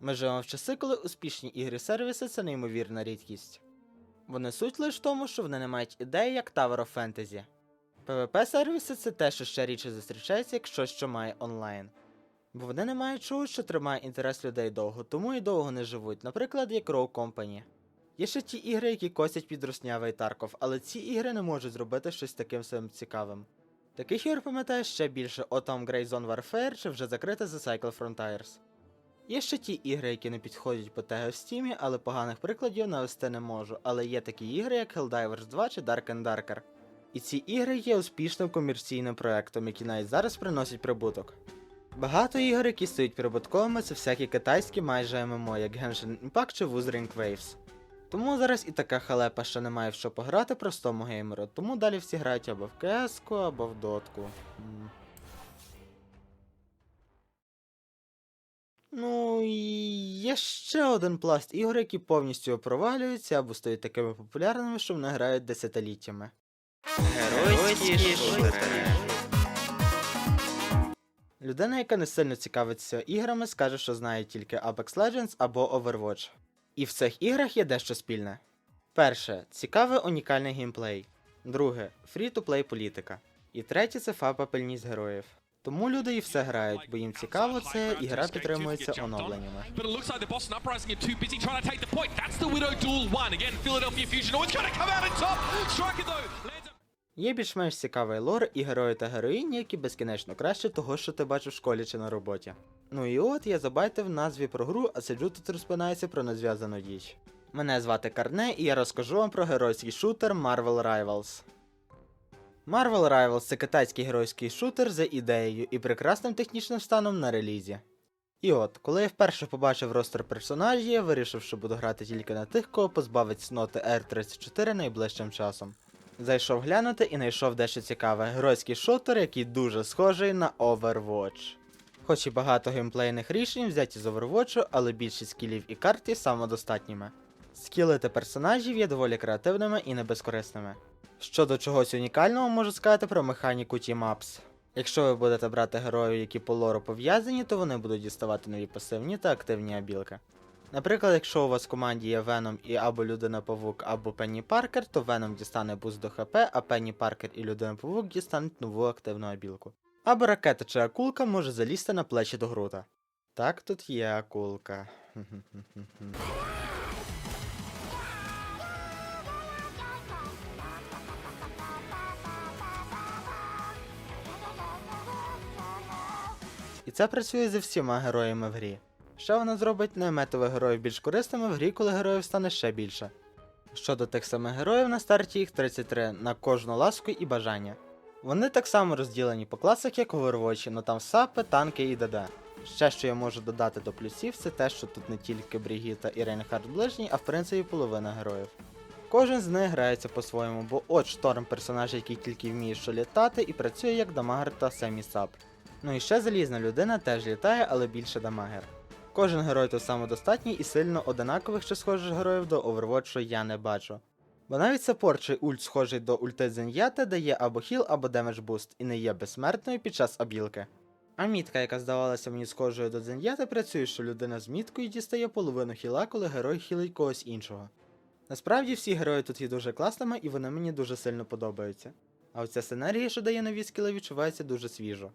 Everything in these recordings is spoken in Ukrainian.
Ми живемо в часи, коли успішні ігри-сервіси це неймовірна рідкість. Вони суть лише в тому, що вони не мають ідеї як Tower of Fantasy. PvP-сервіси це те, що ще рідше зустрічається, як щось, що має онлайн. Бо вони не мають чогось, що тримає інтерес людей довго, тому і довго не живуть, наприклад, як Row Company. Є ще ті ігри, які косять під руснявий Тарков, але ці ігри не можуть зробити щось таким самим цікавим. Таких ігор пам'ятаю ще більше Autumn Grey Zone Warfare чи вже закрите The Cycle Frontiers. Є ще ті ігри, які не підходять по теги в стімі, але поганих прикладів навести не можу. Але є такі ігри, як Helldivers 2 чи Dark and Darker. І ці ігри є успішним комерційним проектом, які навіть зараз приносять прибуток. Багато ігор, які стають прибутковими, це всякі китайські майже ММО, як Genshin Impact чи Wuthering Waves. Тому зараз і така халепа, що немає в що пограти простому геймеру, тому далі всі грають або в cs або в дотку. Ну і є ще один пласт ігор, які повністю провалюються або стають такими популярними, що вони грають десятиліттями. Геройські шутери. Людина, яка не сильно цікавиться іграми, скаже, що знає тільки Apex Legends або Overwatch. І в цих іграх є дещо спільне. Перше цікавий унікальний геймплей. Друге фрі-то-плей політика. І третє це фапапельність героїв. Тому люди і все грають, бо їм цікаво це, і гра підтримується оновленнями. But it looks like the Boston Uprising are too busy trying to take the point. That's the Widow Duel 1. Again, Philadelphia Fusion. Oh, Є більш-менш цікавий лор і герої та героїні, які безкінечно краще того, що ти бачив в школі чи на роботі. Ну і от я забайтив в назві про гру, а сиджу тут розпинається про незв'язану діч. Мене звати Карне, і я розкажу вам про геройський шутер Marvel Rivals. Marvel Rivals це китайський геройський шутер за ідеєю і прекрасним технічним станом на релізі. І от, коли я вперше побачив ростер персонажів, я вирішив, що буду грати тільки на тих, кого позбавить сноти R34 найближчим часом. Зайшов глянути і знайшов дещо цікаве. Геройський шутер, який дуже схожий на Overwatch. Хоч і багато геймплейних рішень взяті з Overwatch, але більшість скілів і карт є самодостатніми. Скілити персонажів є доволі креативними і небезкорисними. Щодо чогось унікального, можу сказати про механіку Team-Ups. Якщо ви будете брати героїв, які по лору пов'язані, то вони будуть діставати нові пасивні та активні абілки. Наприклад, якщо у вас в команді є Веном і або Людина Павук, або Пенні Паркер, то Веном дістане буст до ХП, а Пенні Паркер і Людина Павук дістануть нову активну абілку. Або ракета чи акулка може залізти на плечі до грута. Так, тут є акулка. Це працює зі всіма героями в грі. Ще вона зробить неметових героїв більш корисними в грі, коли героїв стане ще більше. Щодо тих самих героїв, на старті їх 33 на кожну ласку і бажання. Вони так само розділені по класах, як у Overwatch, но там сапи, танки і ДД. Ще що я можу додати до плюсів, це те, що тут не тільки Брігіта і Рейнхард ближній, а в принципі половина героїв. Кожен з них грається по-своєму, бо от шторм персонаж, який тільки вміє що літати і працює як дамагер та семі-сап. Ну і ще залізна людина теж літає, але більше дамагер. Кожен герой тут самодостатній і сильно одинакових чи схожих героїв до Overwatch я не бачу. Бо навіть саппорт чи ульт схожий до ульти Зеньята дає або хіл, або демедж буст і не є безсмертною під час абілки. А мітка, яка здавалася мені схожою до Зеньяти, працює, що людина з міткою дістає половину хіла, коли герой хілить когось іншого. Насправді всі герої тут є дуже класними і вони мені дуже сильно подобаються. А оця синергія, що дає нові скіли, відчувається дуже свіжо.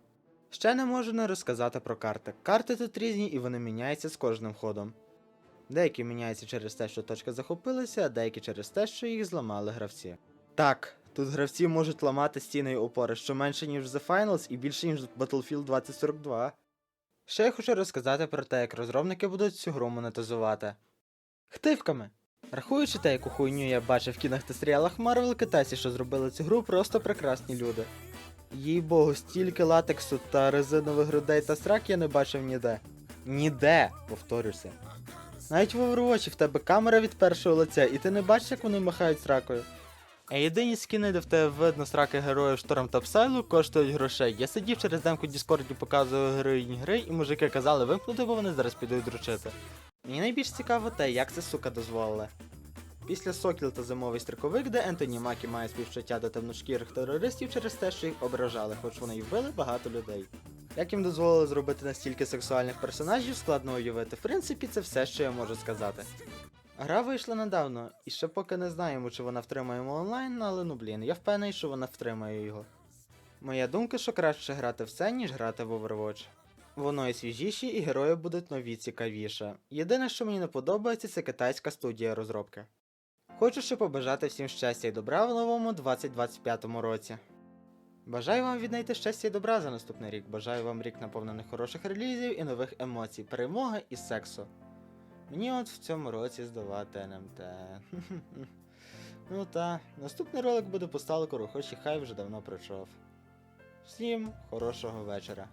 Ще не можу не розказати про карти. Карти тут різні і вони міняються з кожним ходом. Деякі міняються через те, що точка захопилася, а деякі через те, що їх зламали гравці. Так, тут гравці можуть ламати стіни і опори, що менше, ніж The Finals і більше, ніж Battlefield 2042. Ще я хочу розказати про те, як розробники будуть цю гру монетизувати. Хтивками! Рахуючи те, яку хуйню я бачив в кінах та серіалах Марвел, китайці, що зробили цю гру, просто прекрасні люди. Їй богу, стільки латексу та резинових грудей та срак я не бачив ніде. Ніде, повторюся. Навіть в Overwatch в тебе камера від першого лиця, і ти не бачиш, як вони махають сракою. А єдині скіни, де в тебе видно сраки героїв Шторм та Псайлу, коштують грошей. Я сидів через демку Діскорді, показував героїні гри, і мужики казали вимкнути, бо вони зараз підуть дрочити. Мені найбільш цікаво те, як це сука дозволили. Після Сокіл та зимовий стриковик, де Ентоні Макі має співчуття до темношкірих терористів через те, що їх ображали, хоч вони й вбили багато людей. Як їм дозволили зробити настільки сексуальних персонажів, складно уявити. В принципі, це все, що я можу сказати. Гра вийшла недавно, і ще поки не знаємо, чи вона втримає онлайн, але ну блін, я впевнений, що вона втримає його. Моя думка, що краще грати в це, ніж грати в Overwatch. Воно і свіжіші, і герої будуть нові цікавіше. Єдине, що мені не подобається, це китайська студія розробки. Хочу ще побажати всім щастя і добра в новому 2025 році. Бажаю вам віднайти щастя і добра за наступний рік. Бажаю вам рік наповнених хороших релізів і нових емоцій, перемоги і сексу. Мені от в цьому році здавати НМТ. ну та, наступний ролик буде по сталкеру, хоч і хай вже давно пройшов. Всім хорошого вечора.